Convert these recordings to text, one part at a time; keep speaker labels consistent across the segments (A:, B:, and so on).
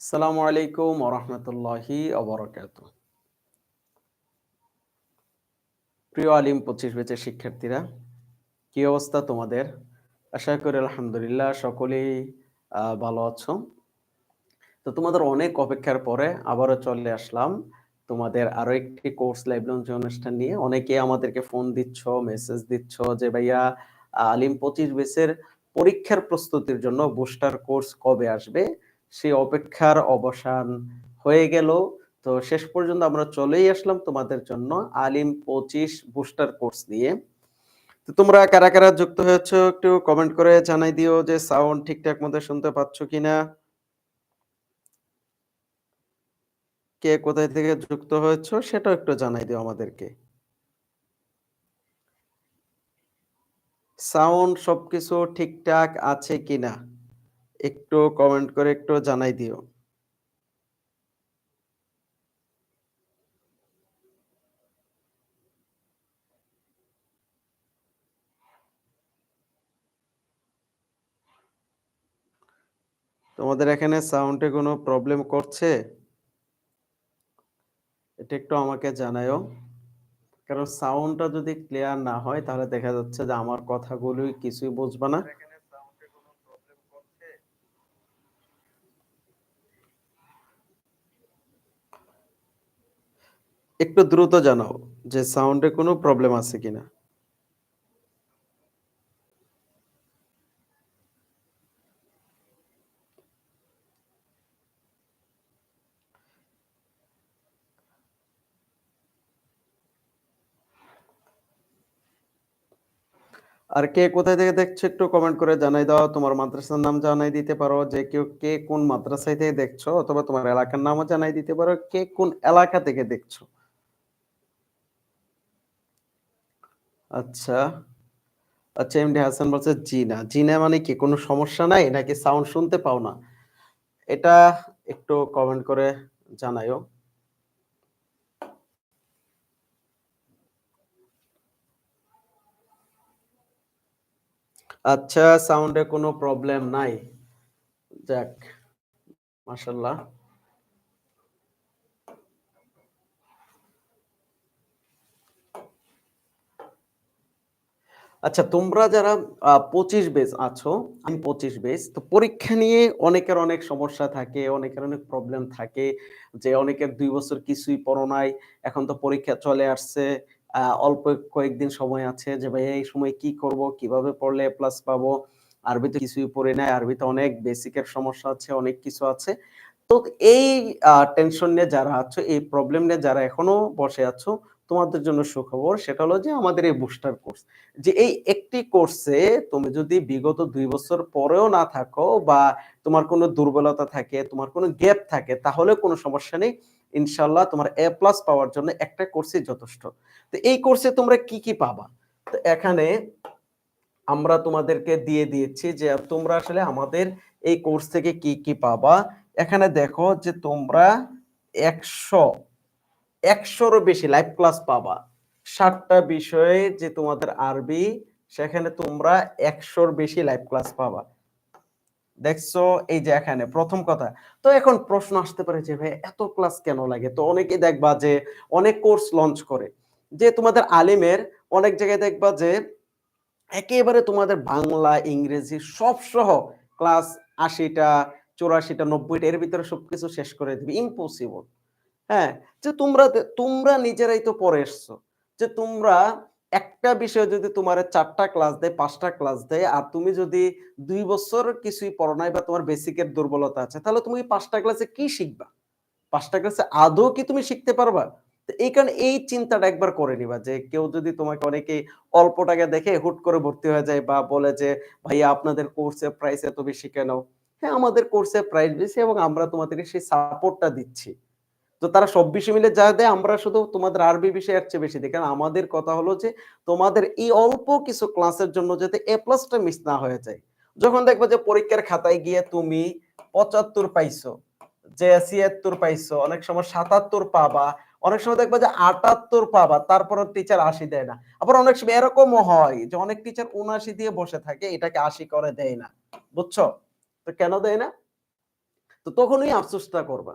A: আসসালামু আলাইকুম ওরহমতুল্লাহি অবরকাত প্রিয় আলিম পঁচিশ বেচের শিক্ষার্থীরা, কি অবস্থা তোমাদের? আশা করি আলহামদুলিল্লাহ সকলেই ভালো আছো। তো তোমাদের অনেক অপেক্ষার পরে আবারও চলে আসলাম তোমাদের আরও একটি কোর্স লাইভ লঞ্চ অনুষ্ঠান নিয়ে। অনেকে আমাদেরকে ফোন দিচ্ছ মেসেজ দিচ্ছ যে, ভাইয়া আলিম পঁচিশ বেচের পরীক্ষার প্রস্তুতির জন্য বুস্টার কোর্স কবে আসবে? সেই অপেক্ষার অবসান হয়ে গেল। তো শেষ পর্যন্ত আমরা চলেই আসলাম তোমাদের জন্য আলিম পঁচিশ বুস্টার কোর্স নিয়ে। তো তোমরা কারা কারা যুক্ত হয়েছো একটু কমেন্ট করে জানাই দিও যে সাউন্ড ঠিকঠাক মতো শুনতে পাচ্ছ কিনা। কে কোথায় থেকে যুক্ত হয়েছো সেটাও একটু জানাই দিও আমাদেরকে। সাউন্ড সবকিছু ঠিকঠাক আছে কিনা? একটু কমেন্ট করে একটু জানাই দিও। তোমাদের এখানে সাউন্ডে কোনো প্রবলেম করছে? এটা একটু আমাকে জানায়ও। কারণ সাউন্ডটা যদি ক্লিয়ার না হয়, তাহলে দেখা যাচ্ছে যে আমার কথাগুলোই কিছুই বুঝবে না। একটু দ্রুত জানাও যে সাউন্ডে কোনো প্রবলেম আছে কিনা। আর কে কোথায় থেকে দেখছ একটু কমেন্ট করে জানাই দাও। তোমার মাদ্রাসার নাম জানাই দিতে পারো। যে কেউ কে কোন মাদ্রাসায় থেকে দেখছ অথবা তোমার এলাকার নামও জানাই দিতে পারো। কে কোন এলাকা থেকে দেখছ? আচ্ছা। আচ্ছা এমডি হাসান বলছে জি না জি না মানে কি? কোনো সমস্যা নাই? নাকি সাউন্ড শুনতে পাও না? এটা একটু কমেন্ট করে জানাইও আচ্ছা সাউন্ডে কোনো প্রবলেম নাই? যাক মাশাল্লাহ আচ্ছা তোমরা যারা পঁচিশ বেজ আছো, আমি পঁচিশ বেজ তো পরীক্ষা নিয়ে অনেকের অনেক সমস্যা থাকে, অনেকের অনেক প্রবলেম থাকে, যে অনেকের দুই বছর কিছুই পড়ো নাই, এখন তো পরীক্ষা চলে আসছে অল্প কয়েকদিন সময় আছে, যে ভাই, এই সময় কি করব, কীভাবে পড়লে প্লাস পাবো, আরবিতে কিছুই পড়ে নাই, আরবিতে অনেক বেসিকের সমস্যা আছে, অনেক কিছু আছে। তো এই টেনশন নিয়ে যারা আছো, এই প্রবলেম নিয়ে যারা এখনও বসে আছো তোমাদের জন্য সুখবর, সেটা হলো যে আমাদের এই বুস্টার কোর্স যে এই একটি কোর্সে তুমি যদি বিগত দুই বছর পরেও না থাকো বা তোমার কোনো দুর্বলতা থাকে, তোমার কোনো গ্যাপ থাকে, তাহলে কোনো সমস্যা নেই। ইনশাল্লাহ তোমার এ প্লাস পাওয়ার জন্য একটা কোর্সই যথেষ্ট। তো এই কোর্সে তোমরা কি কি পাবা? তো এখানে আমরা তোমাদেরকে দিয়ে দিয়েছি যে তোমরা আসলে আমাদের এই কোর্স থেকে কি কি পাবা। এখানে দেখো যে তোমরা একশো একশোরও বেশি লাইভ ক্লাস পাবা। ষাটটা বিষয়ে যে তোমাদের আরবি, সেখানে তোমরা একশোর বেশি লাইভ ক্লাস পাবা। দেখছ? এই যে এখানে, প্রথম কথা। তো এখন প্রশ্ন আসতে পারে যে, ভাই, এত ক্লাস কেন লাগে? তো অনেকে দেখবা যে, অনেক কোর্স লঞ্চ করে। যে তোমাদের আলিমের অনেক জায়গায় দেখবা যে, একেবারে তোমাদের বাংলা, ইংরেজি সব সহ ক্লাস আশিটা, চৌরাশিটা, নব্বইটা, এর ভিতরে সবকিছু শেষ করে দিবে। ইম্পসিবল হ্যাঁ যে তোমরা তোমরা নিজেরাই তো পড়ে এসছো। যে তোমরা একটা বিষয় যদি তোমার চারটা ক্লাস দেয়, পাঁচটা ক্লাস দেয়, আর তুমি যদি দুই বছর কিছুই পড়ো নাই বা তোমার বেসিকের দুর্বলতা আছে, তাহলে তুমি পাঁচটা ক্লাসে কি শিখবা? পাঁচটা ক্লাসে আদৌ কি তুমি শিখতে পারবা? এই কারণে এই চিন্তাটা একবার করে নিবা যে কেউ যদি তোমাকে অনেকে অল্প টাকা দেখে হুট করে ভর্তি হয়ে যায় বা বলে যে, ভাইয়া, আপনাদের কোর্সের প্রাইস এত বেশি কেন? হ্যাঁ আমাদের কোর্সের প্রাইস বেশি এবং আমরা তোমাদেরকে সেই সাপোর্টটা দিচ্ছি। তো তারা সব বিষয় মিলে যা দেয়, আমরা শুধু তোমাদের আরবি বিষয় এর চেয়ে বেশি দিই। কারণ আমাদের কথা হলো যে, তোমাদের এই অল্প কিছু ক্লাসের জন্য যাতে এ প্লাসটা মিস না হয়ে যায়। যখন দেখবে যে পরীক্ষার খাতায় গিয়ে তুমি পঁচাত্তর পাইছো, যে ছিয়াত্তর পাইছো, অনেক সময় সাতাত্তর পাবা, অনেক সময় দেখবা যে আটাত্তর পাবা তারপর টিচার আশি দেয় না। আবার অনেক সময় এরকমও হয় যে অনেক টিচার উনআশি দিয়ে বসে থাকে, এটাকে আশি করে দেয় না। বুঝছ? তো কেন দেয় না? তো তখনই আফসোসটা করবা।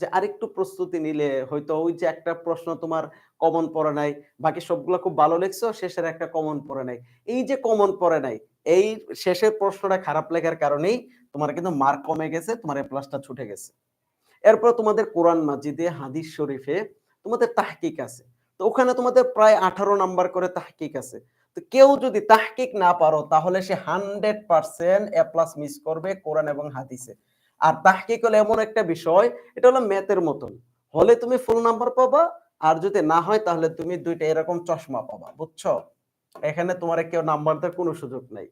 A: যে আরেকটু প্রস্তুতি নিলে হয়তো ওই যে একটা প্রশ্ন তোমার কমন পড়ে নাই, বাকি সবগুলা খুব ভালো লিখছো, শেষের একটা কমন পড়ে নাই। এই যে কমন পড়ে নাই, এই শেষের প্রশ্নটা খারাপ লেখার কারণেই তোমার কিন্তু মার্ক কমে গেছে, তোমার এ প্লাসটা ছুটে গেছে। এরপর তোমাদের কোরআন মাজিদে, হাদিস শরীফে তোমাদের তাহকিক আছে। তো ওখানে তোমাদের প্রায় 18 নাম্বার করে তাহকিক আছে। তো কেউ যদি তাহকিক না পারো তাহলে সে 100% এ প্লাস মিস করবে কোরআন এবং হাদিসে। আর তাহকিক হলো এমন একটা বিষয়, এটা হলো ম্যাথের মতন। হলে তুমি ফুল নাম্বার পাবা, আর যদি না হয় তাহলে তুমি দুইটা এরকম চশমা পাবা। বুঝছ? এখানে তোমার কেউ নাম্বার দেওয়ার কোনো সুযোগ নেই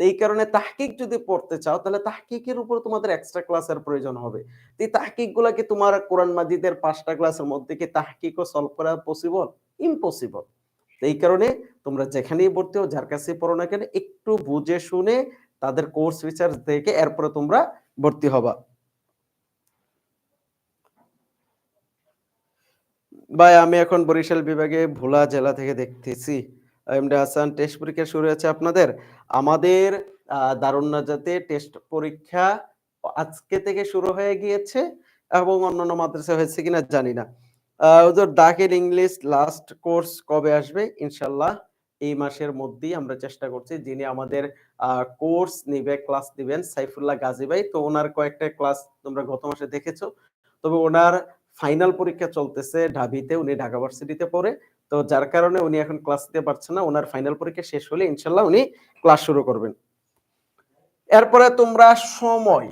A: এই কারণে তাহকিক যদি পড়তে চাও তাহলে তাহকিকের উপর তোমাদের এক্সট্রা ক্লাসের প্রয়োজন হবে। তো এই তাহকিকগুলা কি তোমার কোরআন মাজিদের পাঁচটা ক্লাসের মধ্যে কি তাহকিকও সলভ করা পসিবল? ইম্পসিবল। এই কারণে তোমরা যেখানেই ভর্তি হও, যার কাছেই পড়ো না কেন একটু বুঝে শুনে তাদের কোর্স ফিচার্স দেখে এরপরে তোমরা ভর্তি হবা। ভাই, আমি এখন বরিশাল বিভাগে ভোলা জেলা থেকে দেখতেছি। হাসান টেস্ট পরীক্ষা শুরু হয়েছে আপনাদের? আমাদের, আ দারুণ নাজাতে টেস্ট পরীক্ষা আজকে থেকে শুরু হয়ে গিয়েছে এবং অন্যান্য মাদ্রাসা হয়েছে কিনা জানি না। দাখিল ইংলিশ লাস্ট কোর্স কবে আসবে? ইনশাআল্লাহ এই মাসের মধ্যেই আমরা চেষ্টা করছি। যিনি আমাদের কোর্স নিবে, ক্লাস নিবেন সাইফুল্লাহ গাজী ভাই। তো ওনার কয়েকটা ক্লাস তোমরা গত মাসে দেখেছ। তবে ওনার ফাইনাল পরীক্ষা চলতেছে ঢাবিতে। উনি ঢাকা ভার্সিটিতে পড়ে। তো যার কারণে উনি এখন ক্লাস দিতে পারছে না। ওনার ফাইনাল পরীক্ষা শেষ হলে ইনশাল্লাহ উনি ক্লাস শুরু করবেন। এরপরে তোমরা সময়।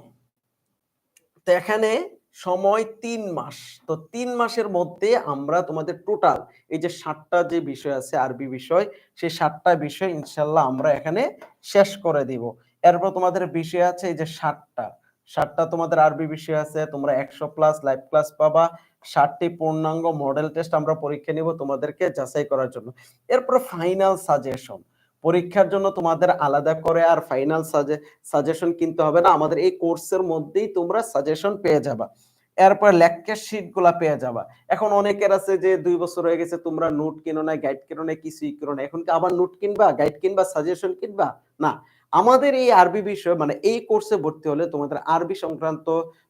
A: তো এখানে সময় ৩ মাস। তো ৩ মাসের মধ্যে আমরা তোমাদের টোটাল এই যে ৭ টা যে বিষয় আছে আরবি বিষয়, সেই ৭ টা বিষয় ইনশাআল্লাহ আমরা এখানে শেষ করে দিব। এরপর তোমাদের বিষয় আছে এই যে ৭ টা। ৭ টা তোমাদের আরবি বিষয় আছে। তোমরা ১০০ প্লাস লাইভ ক্লাস পাবা। ৬০ টি পূর্ণাঙ্গ মডেল টেস্ট আমরা পরীক্ষা নিব তোমাদেরকে যাচাই করার জন্য। এরপর ফাইনাল সাজেশন। পরীক্ষার জন্য তোমাদের আলাদা করে আর ফাইনাল সাজে সাজেশন কিনতে হবে না। আমাদের এই কোর্সের মধ্যেই তোমরা সাজেশন পেয়ে যাবা। এরপর লেকচার শিটগুলা পেয়ে যাবা। এখন অনেকের আছে যে দুই বছর হয়ে গেছে তোমরা নোট কিনো না গাইড কিনো নাই, কিছুই কিনো না। এখন কি আবার নোট কিনবা, গাইড কিনবা, সাজেশন কিনবা? না। আমাদের এই আরবি বিষয় মানে এই কোর্সে ভর্তি হলে তোমাদের আরবি সংক্রান্ত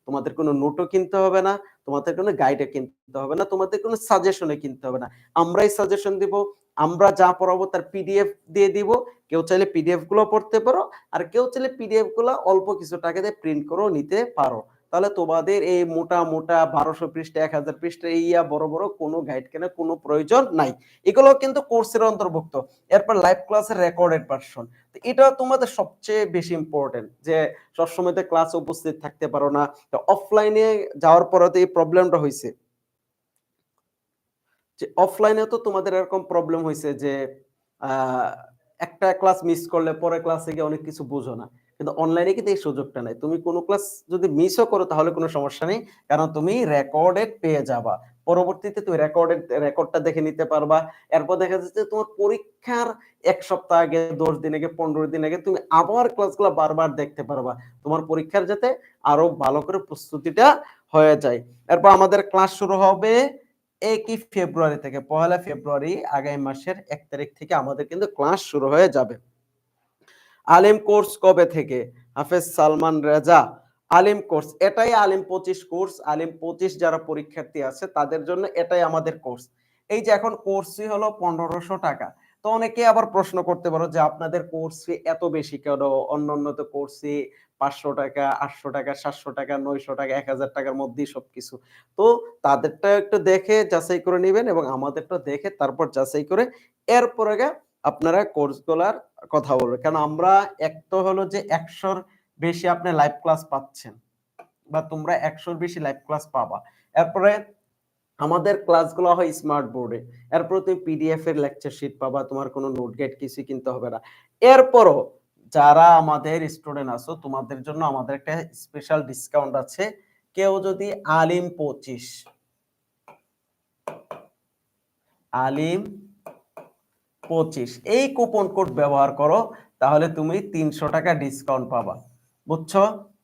A: তোমাদের কোনো নোটও কিনতে হবে না, তোমাদের কোনো গাইডও কিনতে হবে না, তোমাদের কোনো সাজেশনও কিনতে হবে না। আমরাই সাজেশন দিব। আমরা যা পড়াবো তার পিডিএফ দিয়ে দিব। কেউ চাইলে পিডিএফগুলো পড়তে পারো। আর কেউ চাইলে পিডিএফগুলো অল্প কিছু টাকা দিয়ে প্রিন্ট করেও নিতে পারো। তাহলে তোমাদের এই মোটা, মোটা ১২০০ পৃষ্ঠা, ১০০০ পৃষ্ঠা ইয়া বড়, বড় কোনো গাইড কেনার কোনো প্রয়োজন নাই। এগুলো কিন্তু কোর্সের অন্তর্ভুক্ত। এরপর লাইভ ক্লাসের রেকর্ডেড ভার্সন। এটা তোমাদের সবচেয়ে বেশি ইম্পোর্টেন্ট যে সবসময় তো ক্লাসে উপস্থিত থাকতে পারো না। অফলাইনে যাওয়ার পরে তো এই প্রবলেমটা হইছে। যে অফলাইনে তো তোমাদের এরকম প্রবলেম হয়েছে যে একটা ক্লাস মিস করলে পরের ক্লাসে গিয়ে অনেক কিছু বোঝো না। কিন্তু অনলাইনে কিন্তু এই সুযোগটা নাই। তুমি কোনো ক্লাস যদি মিসও করো তাহলে কোনো সমস্যা নেই। কারণ তুমি রেকর্ডেড পেয়ে যাবা। পরবর্তীতে তুমি রেকর্ডেড রেকর্ডটা দেখে নিতে পারবা। এরপর দেখা যাচ্ছে তোমার পরীক্ষার এক সপ্তাহ আগে, ১০ দিন আগে, ১৫ দিন আগে তুমি আবার ক্লাসগুলো বারবার দেখতে পারবা। তোমার পরীক্ষার যাতে আরও ভালো করে প্রস্তুতিটা হয়ে যায়। এরপর আমাদের ক্লাস শুরু হবে ১ই ফেব্রুয়ারি থেকে। পহেলা ফেব্রুয়ারি আগামী মাসের এক তারিখ থেকে আমাদের কিন্তু ক্লাস শুরু হয়ে যাবে। আলিম কোর্স কবে থেকে? হাফেজ সালমান রেজা। আলিম কোর্স এটাই আলিম ২৫ কোর্স। আলিম ২৫ যারা পরীক্ষার্থী আছে, তাদের জন্য এটাই আমাদের কোর্স। এই যে এখন কোর্স ফি হলো ৳১৫০০ তো অনেকে আবার প্রশ্ন করতে পারো যে আপনাদের কোর্স ফি এত বেশি কেন? অন্য অন্য তো কোর্স ফি ৳৫০০, ৳৮০০, ৳৭০০, ৳৯০০, ৳১০০০ টাকার মধ্যেই সবকিছু। তো তাদেরটা একটু দেখে যাচাই করে নিবেন এবং আমাদেরটা দেখে তারপর যাচাই করে এরপরে আপনারা কোর্সগুলার কথা বলবেন। কারণ আমরা এক তো হলো যে একশোর বেশি আপনি লাইভ ক্লাস পাচ্ছেন বা তোমরা একশোর বেশি লাইভ ক্লাস পাবা। এরপরে আমাদের ক্লাসগুলো হয় স্মার্ট বোর্ডে। এরপরে তুমি পিডিএফ এর লেকচার শিট পাবা। তোমার কোনো নোট গাইড কিছুই কিনতে হবে না। এরপরও যারা আমাদের স্টুডেন্ট আছো, তোমাদের জন্য আমাদের একটা স্পেশাল ডিসকাউন্ট আছে। কেউ যদি আলিম ২৫ আলিম ২৫ এই কুপন কোড ব্যবহার করো, তাহলে তুমি ৳৩০০ ডিসকাউন্ট পাবা। বুঝছ?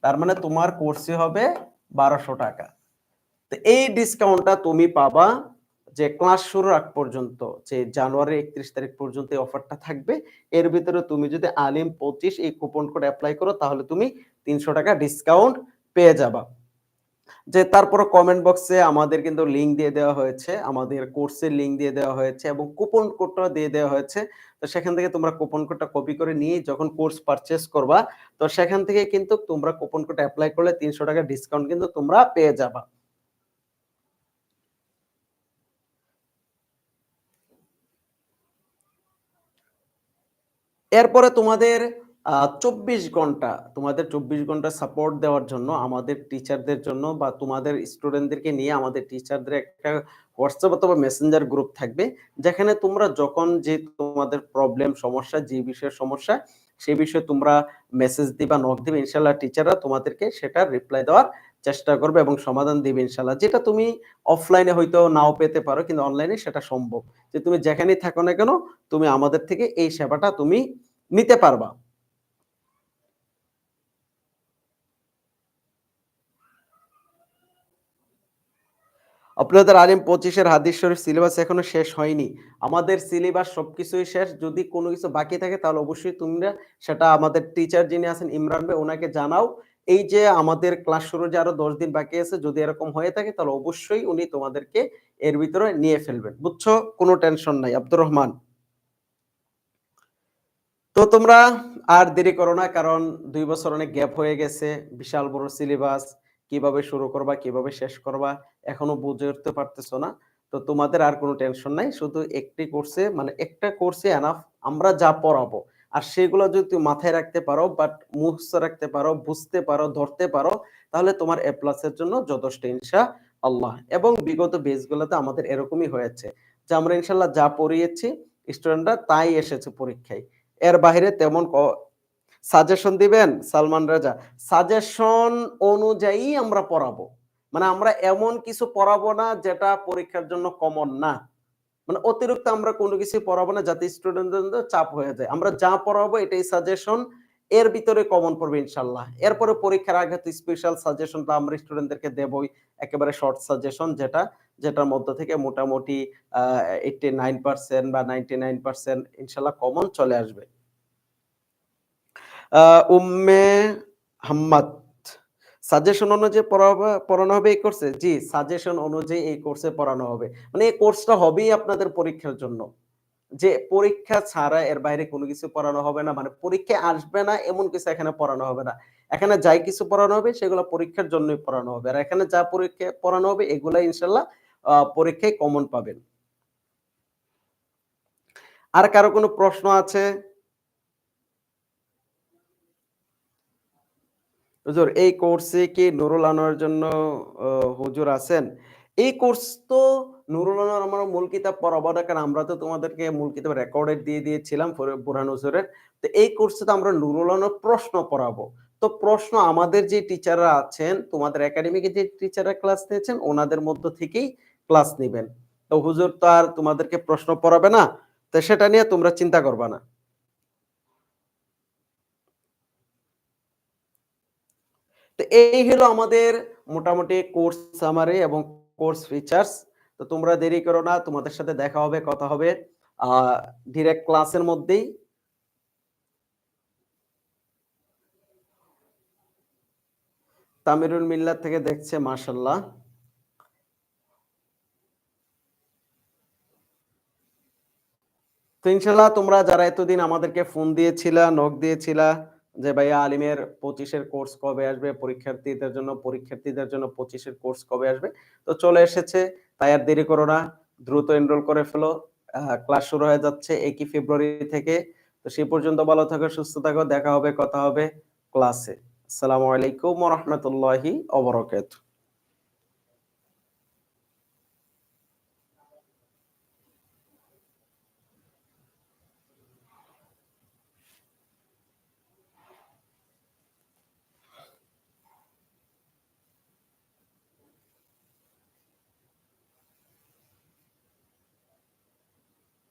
A: তার মানে তোমার কোর্সে হবে ৳১২০০ তো এই ডিসকাউন্টটা তুমি পাবা যে ক্লাস শুরুর আগ পর্যন্ত যে জানুয়ারি একত্রিশ তারিখ পর্যন্ত এই অফারটা থাকবে। এর ভিতরে তুমি যদি আলিম ২৫ এই কুপন কোড অ্যাপ্লাই করো তাহলে তুমি ৳৩০০ ডিসকাউন্ট পেয়ে যাবা। যে তারপরে কমেন্ট বক্সে আমাদের কিন্তু লিঙ্ক দিয়ে দেওয়া হয়েছে। আমাদের কোর্সের লিঙ্ক দিয়ে দেওয়া হয়েছে এবং কুপন কোডটা দিয়ে দেওয়া হয়েছে। তো সেখান থেকে তোমরা কুপন কোডটা কপি করে নিয়ে যখন কোর্স পারচেস করবা, তো সেখান থেকে কিন্তু তোমরা কুপন কোড অ্যাপ্লাই করলে ৳৩০০ ডিসকাউন্ট কিন্তু তোমরা পেয়ে যাবা। এরপরে তোমাদের চব্বিশ ঘণ্টা, তোমাদের ২৪ ঘণ্টা সাপোর্ট দেওয়ার জন্য আমাদের টিচারদের জন্য বা তোমাদের স্টুডেন্টদেরকে নিয়ে আমাদের টিচারদের একটা WhatsApp অথবা মেসেঞ্জার গ্রুপ থাকবে। যেখানে তোমরা যখন যে তোমাদের প্রবলেম, সমস্যা, যে বিষয়ে সমস্যা, সে বিষয়ে তোমরা মেসেজ দিবা, নক দিবে। ইনশাল্লাহ টিচাররা তোমাদেরকে সেটা রিপ্লাই দেওয়ার চেষ্টা করবে এবং সমাধান দিবে ইনশাআল্লাহ। যেটা তুমি অফলাইনে হয়তো নাও পেতে পারো কিন্তু অনলাইনে সেটা সম্ভব। যে তুমি যেখানেই থাকো না কেন, তুমি আমাদের থেকে এই সেবাটা তুমি নিতে পারবা। আপনাদের আলিম ২৫ এর হাদিস শরীফ সিলেবাস এখনও শেষ হয়নি। আমাদের সিলেবাস সবকিছুই শেষ। যদি কোন কিছু বাকি থাকে তাহলে অবশ্যই তোমরা সেটা আমাদের টিচার যিনি আছেন ইমরান ভাই উনাকে জানাও। এই যে আমাদের ক্লাস শুরু যে আরও ১০ দিন বাকি আছে যদি এরকম হয়ে থাকে তাহলে অবশ্যই উনি তোমাদেরকে এর ভিতরে নিয়ে ফেলবেন। বুঝছ? কোনো টেনশন নাই। আব্দুর রহমান। তো তোমরা আর দেরি করো না কারণ দুই বছর অনেক গ্যাপ হয়ে গেছে। বিশাল বড় সিলেবাস। কীভাবে শুরু করবা, কীভাবে শেষ করবা এখনও বুঝে উঠতে পারতেছো না। তো তোমাদের আর কোনো টেনশন নাই। শুধু একটি কোর্সে মানে একটা কোর্সে এনাফ আমরা যা পড়াবো। আর সেগুলো যদি তুমি মাথায় রাখতে পারো বাট মুখস্থ রাখতে পারো, বুঝতে পারো, ধরতে পারো তাহলে তোমার এ প্লাস এর জন্য যথেষ্ট ইনশা আল্লাহ এবং বিগত বেসগুলোতে আমাদের এরকমই হয়েছে। যে আমরা ইনশাল্লাহ যা পড়িয়েছি স্টুডেন্টরা তাই এসেছে পরীক্ষায়। এর বাহিরে তেমন সাজেশন দিবেন সালমান রাজা। সাজেশন অনুযায়ী আমরা পড়াবো। মানে আমরা এমন কিছু পড়াবো না যেটা পরীক্ষার জন্য কমন না। মানে অতিরিক্ত আমরা কোনো কিছু পড়াবো না যাতে স্টুডেন্টদের চাপ হয়ে যায়। আমরা যা পড়াবো এটাই সাজেশন এর ভিতরে কমন পড়বে ইনশাআল্লাহ। এরপরে পরীক্ষার আগে তো স্পেশাল সাজেশনটা আমরা স্টুডেন্টদেরকে দেবই। একেবারে শর্ট সাজেশন যেটা, যেটার মধ্য থেকে মোটামুটি আ 89% বা 99% ইনশাল্লাহ কমন চলে আসবে। উম্মে হাম্মাদ সাজেশন অনুযায়ী পড়ানো হবে এই কোর্সে? জি, সাজেশন অনুযায়ী এই কোর্সে পড়ানো হবে। মানে এই কোর্সটা হবেই আপনাদের পরীক্ষার জন্য। যে পরীক্ষা ছাড়া এর বাইরে কোনো কিছু পড়ানো হবে না। মানে পরীক্ষায় আসবে না এমন কিছু এখানে পড়ানো হবে না। এখানে যাই কিছু পড়ানো হবে সেগুলো পরীক্ষার জন্যই পড়ানো হবে। আর এখানে যা পরীক্ষায় পড়ানো হবে এগুলাই ইনশাআল্লাহ আ পরীক্ষায় কমন পাবেন। আর কারও কোনো প্রশ্ন আছে? হুজুর এই কোর্সে কি নুরুল আনোয়ারের জন্য হুজুর আছেন? এই কোর্স তো নুরুল আনোয়ার আমার মূল কিতাব পড়াবো না কারণ আমরা তো তোমাদেরকে মূল কিতাব রেকর্ডেড দিয়ে দিয়েছিলাম বুরহান হুজুরের। তো এই কোর্সে তো আমরা নুরুল আনোয়ার প্রশ্ন পড়াবো। তো প্রশ্ন আমাদের যে টিচাররা আছেন, তোমাদের একাডেমিকে যে টিচাররা ক্লাস নিয়েছেন ওনাদের মধ্য থেকেই ক্লাস নেবেন তো হুজুর তো আর তোমাদেরকে প্রশ্ন পড়াবে না। তো সেটা নিয়ে তোমরা চিন্তা করবা না। তো এই হলো আমাদের মোটামুটি কোর্স সামারি এবং কোর্স ফিচার্স তো তোমরা দেরি করো না। তোমাদের সাথে দেখা হবে, কথা হবে ডিরেক্ট ক্লাসের মধ্যেই। তামিরুল মিল্লাত থেকে দেখছে মাশাআল্লাহ। তো ইনশাআল্লাহ তোমরা যারা এতদিন আমাদেরকে ফোন দিয়েছিলা, নখ দিয়েছিলা যে ভাইয়া আলিমের পঁচিশের কোর্স কবে আসবে? পরীক্ষার্থীদের জন্য পরীক্ষার্থীদের জন্য পঁচিশের কোর্স কবে আসবে? তো চলে এসেছে। তাই আর দেরি করো না। দ্রুত এনরোল করে ফেলো। ক্লাস শুরু হয়ে যাচ্ছে একই ফেব্রুয়ারি থেকে। তো সে পর্যন্ত ভালো থাকো, সুস্থ থাকো। দেখা হবে, কথা হবে ক্লাসে। আসসালামু আলাইকুম রহমতুল্লাহি বারাকাতুহু।